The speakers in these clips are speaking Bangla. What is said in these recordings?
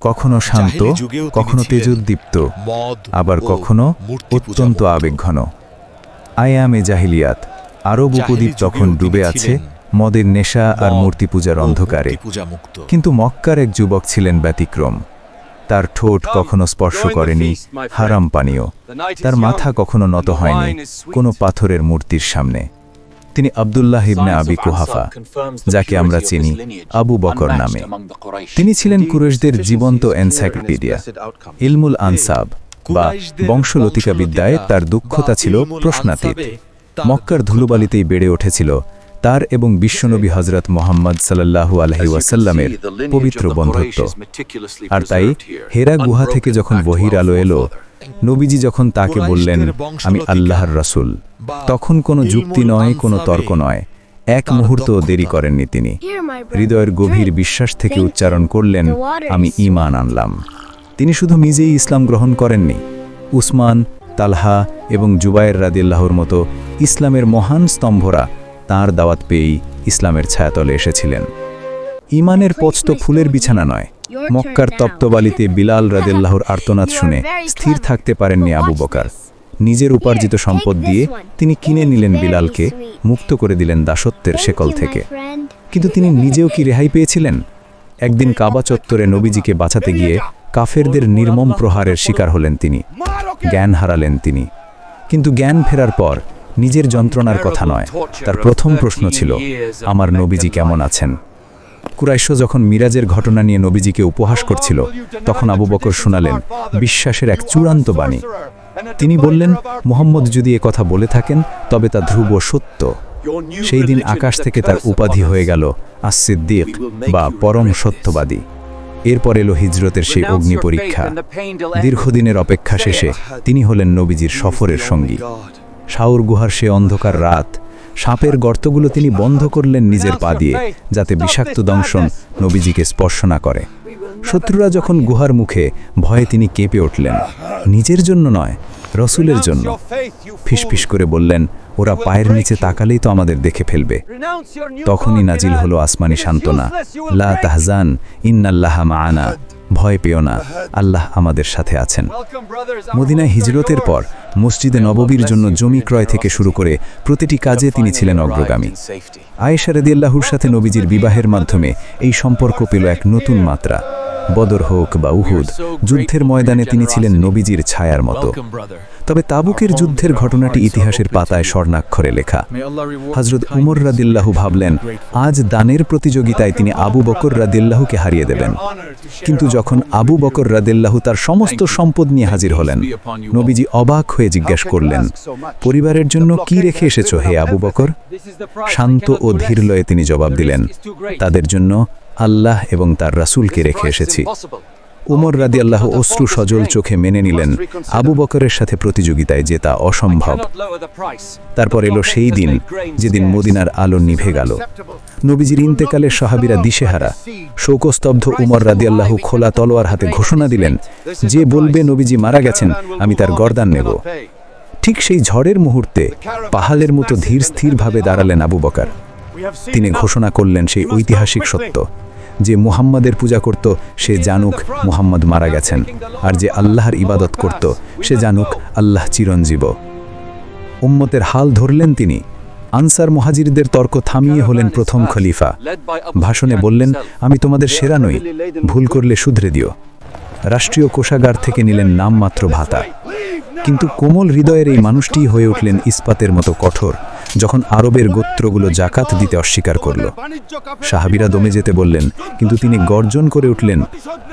কখনো শান্ত কখনো তেজোদ্দীপ্ত মদ আবার কখনো অত্যন্ত। আবেগঘন। আয়ামে জাহিলিয়াত। আরব উপদ্বীপ তখন ডুবে আছে মদের নেশা আর মূর্তি পূজার অন্ধকারে। কিন্তু মক্কার এক যুবক ছিলেন ব্যতিক্রম। তার ঠোঁট কখনো স্পর্শ করেনি হারাম পানীয়। তার মাথা কখনো নত হয়নি কোনো পাথরের মূর্তির সামনে। তিনি আবদুল্লাহ ইবনে আবি কুহাফা যাকে আমরা চিনি আবু বকর নামে। তিনি ছিলেন কুরেশদের জীবন্ত এনসাইক্লোপিডিয়া ইলমুল আনসাব বা বংশলতিকা বিদ্যায় তার দক্ষতা ছিল প্রশ্নাতীত। মক্কার ধুলোবালিতেই বেড়ে উঠেছিল। তার এবং বিশ্বনবী হজরত মোহাম্মদ সাল্লাল্লাহু আলহি ওয়াসাল্লামের পবিত্র বন্ধুত্ব। আর তাই হেরা গুহা থেকে যখন বহির আলো এলো নবীজি যখন তাকে বললেন আমি আল্লাহর রসুল। তখন কোনো যুক্তি নয় কোনো তর্ক নয়। এক মুহূর্ত দেরি করেননি তিনি। হৃদয়ের গভীর বিশ্বাস থেকে উচ্চারণ করলেন আমি ঈমান আনলাম। তিনি শুধু নিজেই ইসলাম গ্রহণ করেননি। উসমান তালহা এবং জুবায়ের রাদিল্লাহর মতো ইসলামের মহান স্তম্ভরা তার দাওয়াত পেয়েই ইসলামের ছায়াতলে এসেছিলেন। ইমানের পথ তো ফুলের বিছানা নয়। মক্কার তপ্তবালিতে বিলাল রাদিল্লাহর আর্তনাদ শুনে স্থির থাকতে পারেননি আবু বকার। নিজের উপার্জিত সম্পদ দিয়ে তিনি কিনে নিলেন বিলালকে মুক্ত করে দিলেন দাসত্বের শেকল থেকে। কিন্তু তিনি নিজেও কি রেহাই পেয়েছিলেন? একদিন কাবা চত্বরে নবীজিকে বাঁচাতে গিয়ে কাফেরদের নির্মম প্রহারের শিকার হলেন তিনি। জ্ঞান হারালেন তিনি। কিন্তু জ্ঞান ফেরার পর নিজের যন্ত্রণার কথা নয়। তার প্রথম প্রশ্ন ছিল আমার নবীজি কেমন আছেন? কুরাইশ যখন মিরাজের ঘটনা নিয়ে নবীজিকে উপহাস করছিল তখন আবু বকর শোনালেন বিশ্বাসের এক চূড়ান্ত বাণী। তিনি বললেন, মোহাম্মদ যদি এ কথা বলে থাকেন, তবে তা ধ্রুব সত্য। সেই দিন আকাশ থেকে তার উপাধি হয়ে গেল আসিদ্দিক বা পরম সত্যবাদী। এরপর এলো হিজরতের সেই অগ্নি পরীক্ষা। দীর্ঘদিনের অপেক্ষা শেষে তিনি হলেন নবীজির সফরের সঙ্গী। শাউর গুহার সে অন্ধকার রাত, সাপের গর্তগুলো তিনি বন্ধ করলেন নিজের পা দিয়ে, যাতে বিষাক্ত দংশন নবীজিকে স্পর্শ না করে। শত্রুরা যখন গুহার মুখে ভয়ে তিনি কেঁপে উঠলেন। নিজের জন্য নয় রসুলের জন্য। ফিসফিস করে বললেন ওরা পায়ের নিচে তাকালেই তো আমাদের দেখে ফেলবে। তখনই নাজিল হলো আসমানি সান্ত্বনা। লা তাহজান ইন্নাল্লাহ মাআনা। ভয় পেও না আল্লাহ আমাদের সাথে আছেন। মদিনায় হিজরতের পর মসজিদে নববীর জন্য জমি ক্রয় থেকে শুরু করে প্রতিটি কাজে তিনি ছিলেন অগ্রগামী। আয়েশা রদিয়াল্লাহুর সাথে নবীজির বিবাহের মাধ্যমে এই সম্পর্ক পেল এক নতুন মাত্রা। বদর হোক বা উহুদ যুদ্ধের ময়দানে তিনি ছিলেন নবীজির ছায়ার মতো। তবে তাবুকের যুদ্ধের ঘটনাটি ইতিহাসের পাতায় স্বর্ণাক্ষরে লেখা। হজরত উমর রাদিল্লাহু ভাবলেন আজ দানের প্রতিযোগিতায় তিনি আবু বকর রাদিল্লাহুকে হারিয়ে দেবেন। কিন্তু যখন আবু বকর রাদিল্লাহু তার সমস্ত সম্পদ নিয়ে হাজির হলেন। নবীজি অবাক হয়ে জিজ্ঞেস করলেন পরিবারের জন্য কি রেখে এসেছ হে আবু বকর? শান্ত ও ধীরলয়ে তিনি জবাব দিলেন তাদের জন্য আল্লাহ এবং তার রাসূলকে রেখে এসেছি। উমর রাদি আল্লাহ অশ্রু সজল চোখে মেনে নিলেন আবু বকরের সাথে প্রতিযোগিতায় জেতা অসম্ভব। তারপর এলো সেই দিন যেদিন মদিনার আলো নিভে গেল। নবীজির ইন্তেকালে সাহাবিরা দিশেহারা শোকস্তব্ধ উমর রাদিয়াল্লাহু খোলা তলোয়ার হাতে ঘোষণা দিলেন যে বলবে নবীজি মারা গেছেন আমি তার গর্দান নেব। ঠিক সেই ঝড়ের মুহূর্তে পাহালের মতো ধীর স্থিরভাবে দাঁড়ালেন আবু বকার। তিনি ঘোষণা করলেন সেই ঐতিহাসিক সত্য। যে মুহাম্মাদের পূজা করত, সে জানুক মুহাম্মদ মারা গেছেন। আর যে আল্লাহর ইবাদত করত, সে জানুক আল্লাহ চিরঞ্জীব। উম্মতের হাল ধরলেন তিনি। আনসার মহাজিরদের তর্ক থামিয়ে হলেন প্রথম খলিফা। ভাষণে বললেন, আমি তোমাদের সেরা নই, ভুল করলে শুধরে দিও। রাষ্ট্রীয় কোষাগার থেকে নিলেন নামমাত্র ভাতা। কিন্তু কোমল হৃদয়ের এই মানুষটিই হয়ে উঠলেন ইস্পাতের মতো কঠোর। যখন আরবের গোত্রগুলো জাকাত দিতে অস্বীকার করল। সাহাবিরা দমে যেতে বললেন, কিন্তু তিনি গর্জন করে উঠলেন,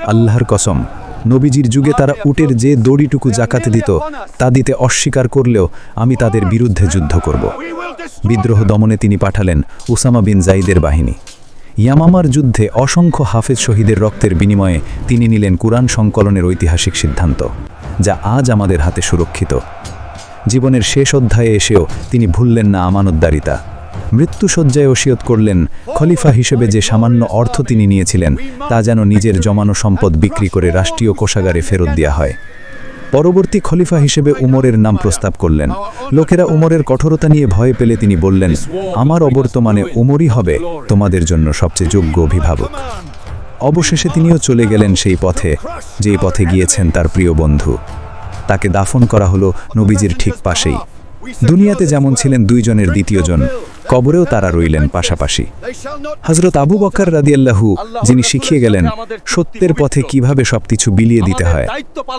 আল্লাহর কসম, নবীজির যুগে তারা উটের যে দড়িটুকু জাকাত দিত, তা দিতে অস্বীকার করলেও আমি তাদের বিরুদ্ধে যুদ্ধ করব। বিদ্রোহ দমনে তিনি পাঠালেন উসামা বিন জাইদের বাহিনী। ইয়ামামার যুদ্ধে অসংখ্য হাফেজ শহীদের রক্তের বিনিময়ে তিনি নিলেন কুরআন সংকলনের ঐতিহাসিক সিদ্ধান্ত, যা আজ আমাদের হাতে সুরক্ষিত। জীবনের শেষ অধ্যায়ে এসেও তিনি ভুললেন না আমানতদারিতা। মৃত্যুসজ্জায় ওসিয়ত করলেন খলিফা হিসেবে যে সামান্য অর্থ তিনি নিয়েছিলেন, তা যেন নিজের জমানো সম্পদ বিক্রি করে রাষ্ট্রীয় কোষাগারে ফেরত দেওয়া হয়। পরবর্তী খলিফা হিসেবে উমরের নাম প্রস্তাব করলেন। লোকেরা উমরের কঠোরতা নিয়ে ভয় পেলে তিনি বললেন, আমার অবর্তমানে উমরই হবে তোমাদের জন্য সবচেয়ে যোগ্য অভিভাবক। অবশেষে তিনিও চলে গেলেন সেই পথে, যেই পথে গিয়েছেন তার প্রিয় বন্ধু। তাকে দাফন করা হলো নবীজির ঠিক পাশেই। দুনিয়াতে যেমন ছিলেন দুইজনের দ্বিতীয়জন, কবরেও তারা রইলেন পাশাপাশি। হজরত আবু বকর রাদিয়াল্লাহু, যিনি শিখিয়ে গেলেন সত্যের পথে কীভাবে সবকিছু বিলিয়ে দিতে হয়,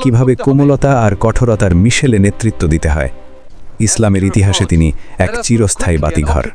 কীভাবে কোমলতা আর কঠোরতার মিশেলে নেতৃত্ব দিতে হয়। ইসলামের ইতিহাসে তিনি এক চিরস্থায়ী বাতিঘর।